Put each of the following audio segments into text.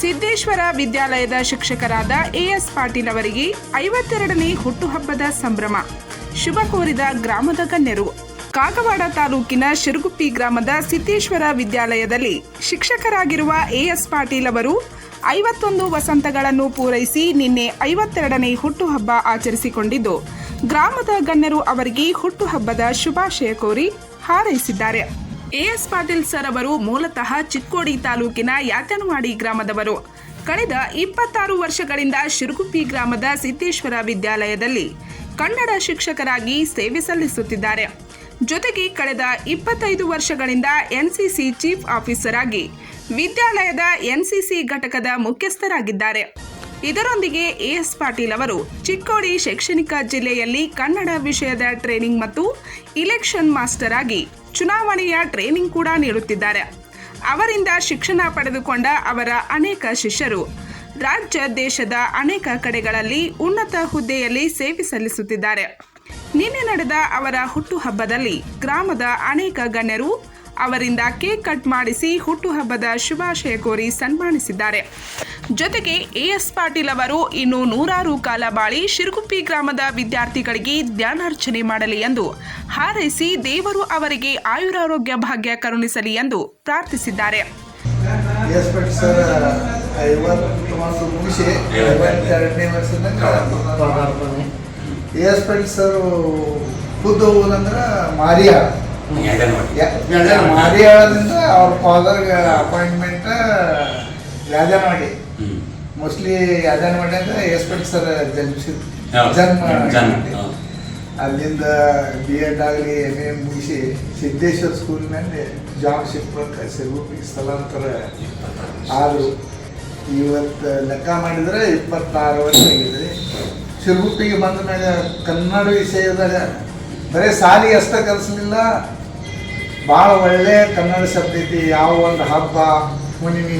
ಸಿದ್ದೇಶ್ವರ ವಿದ್ಯಾಲಯದ ಶಿಕ್ಷಕರಾದ ಎಎಸ್ ಪಾಟೀಲ್ ಅವರಿಗೆ ಐವತ್ತೆರಡನೇ ಹುಟ್ಟುಹಬ್ಬದ ಸಂಭ್ರಮ. ಶುಭ ಕೋರಿದ ಗ್ರಾಮದ ಗಣ್ಯರು. ಕಾಗವಾಡ ತಾಲೂಕಿನ ಶಿರುಗುಪ್ಪಿ ಗ್ರಾಮದ ಸಿದ್ದೇಶ್ವರ ವಿದ್ಯಾಲಯದಲ್ಲಿ ಶಿಕ್ಷಕರಾಗಿರುವ ಎಎಸ್ ಪಾಟೀಲ್ ಅವರು ಐವತ್ತೊಂದು ವಸಂತಗಳನ್ನು ಪೂರೈಸಿ ನಿನ್ನೆ ಐವತ್ತೆರಡನೇ ಹುಟ್ಟುಹಬ್ಬ ಆಚರಿಸಿಕೊಂಡಿದ್ದು, ಗ್ರಾಮದ ಗಣ್ಯರು ಅವರಿಗೆ ಹುಟ್ಟುಹಬ್ಬದ ಶುಭಾಶಯ ಕೋರಿ ಹಾರೈಸಿದ್ದಾರೆ. ಎಎಸ್ ಪಾಟೀಲ್ ಸರ್ ಅವರು ಮೂಲತಃ ಚಿಕ್ಕೋಡಿ ತಾಲೂಕಿನ ಯಾತನವಾಡಿ ಗ್ರಾಮದವರು. ಕಳೆದ ಇಪ್ಪತ್ತಾರು ವರ್ಷಗಳಿಂದ ಶಿರುಗುಪ್ಪಿ ಗ್ರಾಮದ ಸಿದ್ದೇಶ್ವರ ವಿದ್ಯಾಲಯದಲ್ಲಿ ಕನ್ನಡ ಶಿಕ್ಷಕರಾಗಿ ಸೇವೆ ಸಲ್ಲಿಸುತ್ತಿದ್ದಾರೆ. ಜೊತೆಗೆ ಕಳೆದ ಇಪ್ಪತ್ತೈದು ವರ್ಷಗಳಿಂದ ಎನ್ಸಿಸಿ ಚೀಫ್ ಆಫೀಸರ್ ಆಗಿ ವಿದ್ಯಾಲಯದ ಎನ್ಸಿಸಿ ಘಟಕದ ಮುಖ್ಯಸ್ಥರಾಗಿದ್ದಾರೆ. ಇದರೊಂದಿಗೆ ಎಎಸ್ ಪಾಟೀಲ್ ಅವರು ಚಿಕ್ಕೋಡಿ ಶೈಕ್ಷಣಿಕ ಜಿಲ್ಲೆಯಲ್ಲಿ ಕನ್ನಡ ವಿಷಯದ ಟ್ರೈನಿಂಗ್ ಮತ್ತು ಇಲೆಕ್ಷನ್ ಮಾಸ್ಟರ್ ಆಗಿ ಚುನಾವಣೆಯ ಟ್ರೈನಿಂಗ್ ಕೂಡ ನೀಡುತ್ತಿದ್ದಾರೆ. ಅವರಿಂದ ಶಿಕ್ಷಣ ಪಡೆದುಕೊಂಡ ಅವರ ಅನೇಕ ಶಿಷ್ಯರು ರಾಜ್ಯ, ದೇಶದ ಅನೇಕ ಕಡೆಗಳಲ್ಲಿ ಉನ್ನತ ಹುದ್ದೆಯಲ್ಲಿ ಸೇವೆ ಸಲ್ಲಿಸುತ್ತಿದ್ದಾರೆ. ನಿನ್ನೆ ನಡೆದ ಅವರ ಹುಟ್ಟುಹಬ್ಬದಲ್ಲಿ ಗ್ರಾಮದ ಅನೇಕ ಗಣ್ಯರು ಅವರಿಂದ ಕೇಕ್ ಕಟ್ ಮಾಡಿಸಿ ಹುಟ್ಟುಹಬ್ಬದ ಶುಭಾಶಯ ಕೋರಿ ಸನ್ಮಾನಿಸಿದ್ದಾರೆ. ಜೊತೆಗೆ ಎಎಸ್ ಪಾಟೀಲ್ ಅವರು ಇನ್ನು ನೂರಾರು ಕಾಲ ಬಾಳಿ ಶಿರುಗುಪ್ಪಿ ಗ್ರಾಮದ ವಿದ್ಯಾರ್ಥಿಗಳಿಗೆ ಧ್ಯಾನಾರ್ಚನೆ ಮಾಡಲಿ ಎಂದು ಹಾರೈಸಿ ದೇವರು ಅವರಿಗೆ ಆಯುರಾರೋಗ್ಯ ಭಾಗ್ಯ ಕರುಣಿಸಲಿ ಎಂದು ಪ್ರಾರ್ಥಿಸಿದ್ದಾರೆ. ಎಸ್ ಮಾರಿಯಾಳದಿಂದ ಅವ್ರ ಫಾದರ್ಗೆ ಅಪಾಯಿಂಟ್ಮೆಂಟ್ ಯಾದನವಾಡಿ ಮೋಸ್ಟ್ಲಿ ಯಾದನವಾಡಿಯಾಗ ಅಂದ್ರೆ ಎಸ್ಪೆಕ್ಟ್ ಸರ್ ಜನ್ಮಿಸಿದ್ ಜನ್ಮ ಅಲ್ಲಿಂದ ಬಿ ಎಡ್ ಆಗಲಿ ಎಂ ಎ ಮುಗಿಸಿ ಸಿದ್ದೇಶ್ವರ ಸ್ಕೂಲ್ನಲ್ಲಿ ಜಾಬ್ ಸಿಕ್ಕ ಸಿಗೋಕೆ ಸ್ಥಳಾಂತರ ಆದರು ಇವತ್ತು ಲೆಕ್ಕ ಮಾಡಿದರೆ ಇಪ್ಪತ್ತಾರು ವರ್ಷ ಆಗಿದೆ ಸಿರುಗುಪ್ಪಿಗೆ ಬಂದ ಮೇಲೆ ಕನ್ನಡ ವಿಷಯದಾಗ ಬರೀ ಸಾಲಿ ಅಷ್ಟೇ ಕಲಿಸಲಿಲ್ಲ ಭಾಳ ಒಳ್ಳೆ ಕನ್ನಡ ಶಬ್ದ ಐತಿ, ಯಾವ ಒಂದು ಹಬ್ಬ, ಹುಣ್ಣಿಮೆ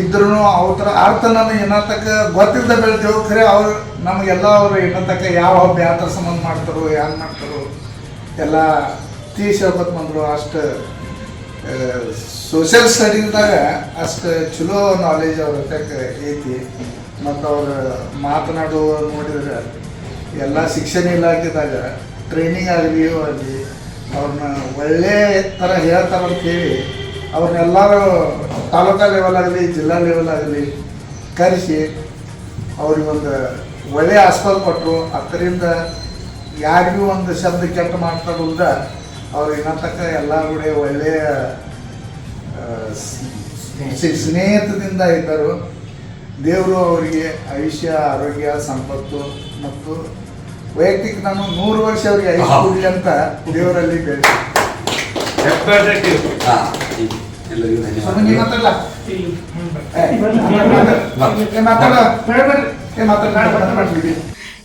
ಇದ್ರೂ ಅವ್ರ ಅರ್ಥ ನಮಗೆ ಏನತಕ್ಕ ಗೊತ್ತಿದ್ದ ಬೆಳಿತೇವೆ ಖರೆ ಅವ್ರು ನಮಗೆಲ್ಲ ಅವರು ಏನತಕ್ಕ ಯಾವ ಹಬ್ಬ, ಯಾವ ಥರ ಸಂಬಂಧ ಮಾಡ್ತಾರೋ, ಯಾರು ಮಾಡ್ತಾರೋ, ಎಲ್ಲ ತೀಸ್ ಬಂದರು ಅಷ್ಟು ಸೋಷಿಯಲ್ ಸ್ಟಡೀಸ್ದಾಗ ಅಷ್ಟು ಚಲೋ ನಾಲೆಜ್ ಅವ್ರ ಹತ್ತಕ್ಕೆ ಐತಿ. ಮತ್ತು ಅವ್ರು ಮಾತನಾಡುವ ನೋಡಿದ್ರೆ ಎಲ್ಲ ಶಿಕ್ಷಣ ಇಲಾಖೆದಾಗ ಟ್ರೈನಿಂಗ್ ಆಗಲಿ ಆಗಲಿ ಅವ್ರನ್ನ ಒಳ್ಳೆ ಥರ ಹೇಳ್ತಾರೆ ಅಂತ ಹೇಳಿ ಅವ್ರನ್ನೆಲ್ಲರೂ ತಾಲೂಕಾ ಲೆವೆಲ್ ಆಗಲಿ, ಜಿಲ್ಲಾ ಲೆವೆಲ್ ಆಗಲಿ ಕರೆಸಿ ಅವ್ರಿಗೊಂದು ಒಳ್ಳೆಯ ಆಸ್ಪದ ಕೊಟ್ಟರು ಅದರಿಂದ ಯಾರಿಗೂ ಒಂದು ಶಬ್ದ ಕೆಟ್ಟ ಮಾತಾಡೋದ ಅವ್ರು ಇನ್ನತಕ್ಕ ಎಲ್ಲರೂ ಕೂಡ ಒಳ್ಳೆಯ ಸ್ನೇಹಿತದಿಂದ ಇದ್ದರು. ದೇವರು ಅವರಿಗೆ ಆಯುಷ್ಯ, ಆರೋಗ್ಯ, ಸಂಪತ್ತು ಮತ್ತು ವೈಯಕ್ತಿಕ ನಾನು ನೂರು ವರ್ಷ ಅವರಿಗೆ ಐದು ಕೊಡಲಿ ಅಂತ ದೇವರಲ್ಲಿ ಬೇಡ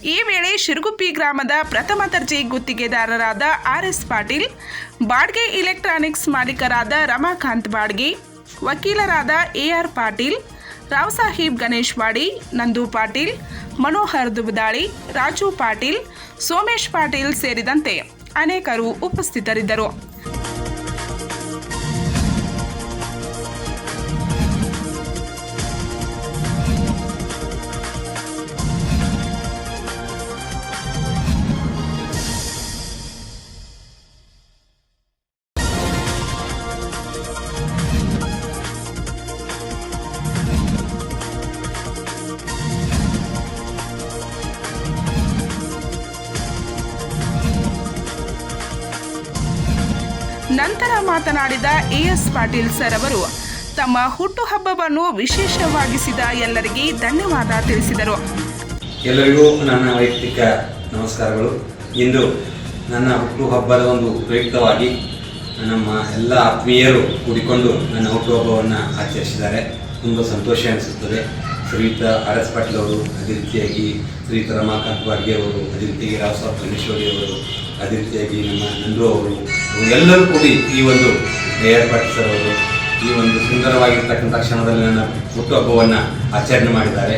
ಈ ವೇಳೆ ಶಿರುಗುಪ್ಪಿ ಗ್ರಾಮದ ಪ್ರಥಮ ದರ್ಜೆ ಗುತ್ತಿಗೆದಾರರಾದ ಆರ್ ಎಸ್ ಪಾಟೀಲ್ ಬಾಡ್ಗೆ ಇಲೆಕ್ಟ್ರಾನಿಕ್ಸ್ ಮಾಲೀಕರಾದ ರಮಾಕಾಂತ್ ಬಾಡ್ಗೆ ವಕೀಲರಾದ ಎ ಆರ್ ಪಾಟೀಲ್ ರಾವ್ ಸಾಹೇಬ್ ಗಣೇಶ್ ವಾಡಿ, ನಂದು ಪಾಟೀಲ್, ಮನೋಹರ್ ದುಬದಾಳಿ, ರಾಜು ಪಾಟೀಲ್, ಸೋಮೇಶ್ ಪಾಟೀಲ್ ಸೇರಿದಂತೆ ಅನೇಕರು ಉಪಸ್ಥಿತರಿದ್ದರು. ನಂತರ ಮಾತನಾಡಿದ ಎಎಸ್ ಪಾಟೀಲ್ ಸರ್ ಅವರು, ತಮ್ಮ ಹುಟ್ಟುಹಬ್ಬವನ್ನು ವಿಶೇಷವಾಗಿಸಿದ ಎಲ್ಲರಿಗೆ ಧನ್ಯವಾದ ತಿಳಿಸಿದರು. ಎಲ್ಲರಿಗೂ ನನ್ನ ವೈಯಕ್ತಿಕ ನಮಸ್ಕಾರಗಳು. ಇಂದು ನನ್ನ ಹುಟ್ಟುಹಬ್ಬದ ಒಂದು ಉಪಯುಕ್ತವಾಗಿ ನಮ್ಮ ಎಲ್ಲ ಆತ್ಮೀಯರು ಕೂಡಿಕೊಂಡು ನನ್ನ ಹುಟ್ಟುಹಬ್ಬವನ್ನು ಆಚರಿಸಿದ್ದಾರೆ. ತುಂಬ ಸಂತೋಷ ಅನಿಸುತ್ತದೆ. ಶ್ರೀಯುತ ಆರ್ ಎಸ್ ಪಾಟೀಲ್ ಅವರು ಅದೇ ರೀತಿಯಾಗಿ ಶ್ರೀಯುತ ರಮಾಕಾಂತ್ ಬಾಡ್ಗೆ ಅವರು ಅದೇ ರೀತಿಯಾಗಿ ರಾವ್ ಗಣೇಶ್ವರಿ ಅವರು ಅದೇ ರೀತಿಯಾಗಿ ನಮ್ಮ ನಂದು ಅವರು. ಎಲ್ಲರೂ ಕೂಡಿ ಈ ಒಂದು ಏರ್ಪಾಟ್ ಪಾಟೀಲ್ ಸರ್ ಅವರು, ಈ ಒಂದು ಸುಂದರವಾಗಿರ್ತಕ್ಕಂಥ ಕ್ಷಣದಲ್ಲಿ ನನ್ನ ಹುಟ್ಟುಹಬ್ಬವನ್ನು ಆಚರಣೆ ಮಾಡಿದ್ದಾರೆ.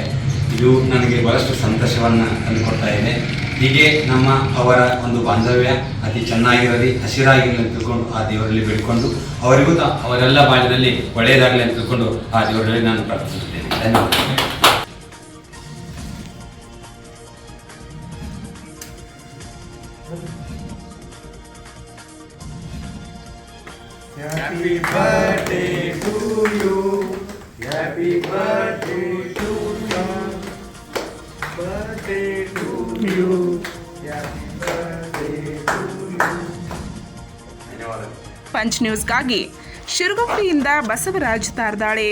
ಇದು ನನಗೆ ಬಹಳಷ್ಟು ಸಂತೋಷವನ್ನು ತಂದುಕೊಡ್ತಾ ಇದೆ. ಹೀಗೆ ನಮ್ಮ ಅವರ ಒಂದು ಬಾಂಧವ್ಯ ಅತಿ ಚೆನ್ನಾಗಿರಲಿ, ಹಸಿರಾಗಿರಲಿ ಅಂತ ಆ ದೇವರಲ್ಲಿ ಬೇಡಿಕೊಂಡು, ಅವರಿಗೂ ಅವರೆಲ್ಲ ಬಾಳಿನಲ್ಲಿ ಒಳ್ಳೆಯದಾಗಲಿ ಅಂತ ತಿಳ್ಕೊಂಡು ಆ ದೇವರಲ್ಲಿ ನಾನು ಪ್ರಾರ್ಥಿಸುತ್ತೇನೆ. ಧನ್ಯವಾದ Happy birthday to you. Happy birthday to you. Birthday to you. Happy birthday to you. ಧನ್ಯವಾದ ಪಂಚ್ ನ್ಯೂಸ್ಗಾಗಿ ಶಿರಗುಪ್ಪಿಯಿಂದ ಬಸವರಾಜ್ ತಾರ್ದಾಳೆ